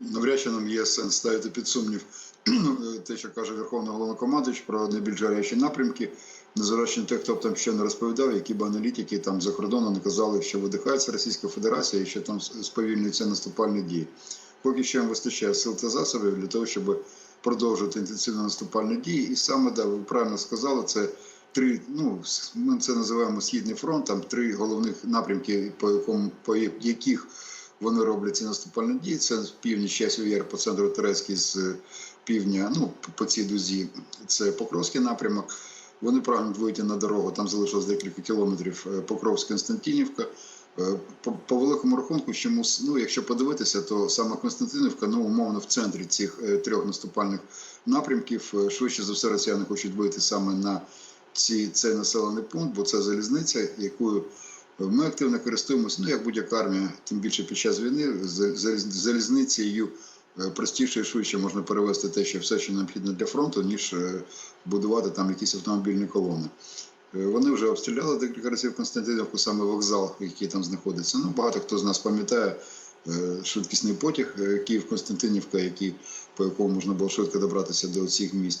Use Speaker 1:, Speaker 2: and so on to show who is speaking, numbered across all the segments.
Speaker 1: Навряд чи нам є сенс ставити під сумнів те, що каже Верховний Головнокомандуючий про найбільш гарячі напрямки, незважаючи на те, хто б там ще не розповідав, які б аналітики там за кордоном не казали, що видихається Російська Федерація і що там сповільнюються наступальні дії. Поки що їм вистачає сил та засобів для того, щоб продовжувати інтенсивно наступальні дії. І саме да, ви правильно сказали, це три. Ну ми це називаємо східний фронт. Там три головних напрямки, по якому по яких вони роблять ці наступальні дії. Це північ часів яр по центру Терецький з півдня. Ну по цій дузі це Покровський напрямок. Вони прагнуть вийти на дорогу. Там залишилось декілька кілометрів е, Покровська Константинівка. Е, По, по великому рахунку, чомусь, ну якщо подивитися, то саме Константинівка, ну умовно в центрі цих е, трьох наступальних напрямків. Е, Швидше за все, росіяни хочуть вийти саме на ці, цей населений пункт, бо це залізниця, якою ми активно користуємося. Ну як будь-яка армія, тим більше під час війни, з- залізницею е, простіше і швидше можна перевести те, що все, що необхідно для фронту, ніж е, будувати там якісь автомобільні колони. Е, Вони вже обстріляли декілька разів Константинівку, саме вокзал, який там знаходиться. Ну, багато хто з нас пам'ятає швидкісний потяг Київ-Константинівка, який, по якому можна було швидко добратися до цих міст.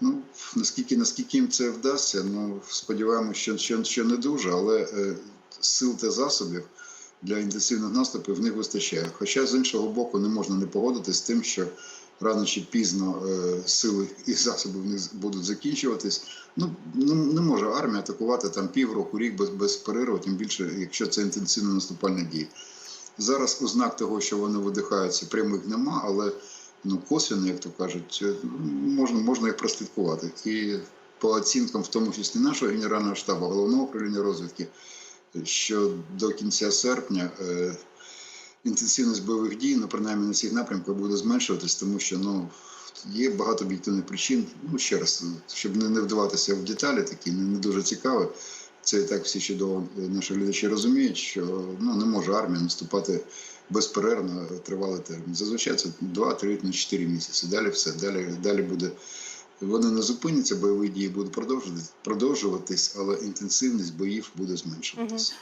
Speaker 1: Ну, наскільки, наскільки їм це вдасться, ну, сподіваємося, що, що, що не дуже, але сил та засобів для інтенсивних наступів в них вистачає. Хоча, з іншого боку, не можна не погодитися з тим, що рано чи пізно е, сили і засоби в них будуть закінчуватись. Ну, не, не може армія атакувати там півроку, рік без, без перерву, тим більше, якщо це інтенсивно наступальні дії. Зараз ознак того, що вони видихаються, прямих нема, але ну, косвенно, як то кажуть, е, можна, можна їх прослідкувати. І по оцінкам, в тому числі нашого генерального штабу, головного управління розвідки, що до кінця серпня е, інтенсивність бойових дій, ну, принаймні на цих напрямках, буде зменшуватись, тому що ну, є багато об'єктивних причин. Ну, ще раз, щоб не, не вдаватися в деталі, такі не, не дуже цікаві. Це і так всі чудово е, наші глядачі розуміють, що ну, не може армія наступати безперервно е, тривалий термін. Зазвичай це 2-3 на 4 місяці. Далі все, далі, далі буде. Вони не зупиняться, бойові дії будуть продовжуватись, але інтенсивність боїв буде зменшуватись.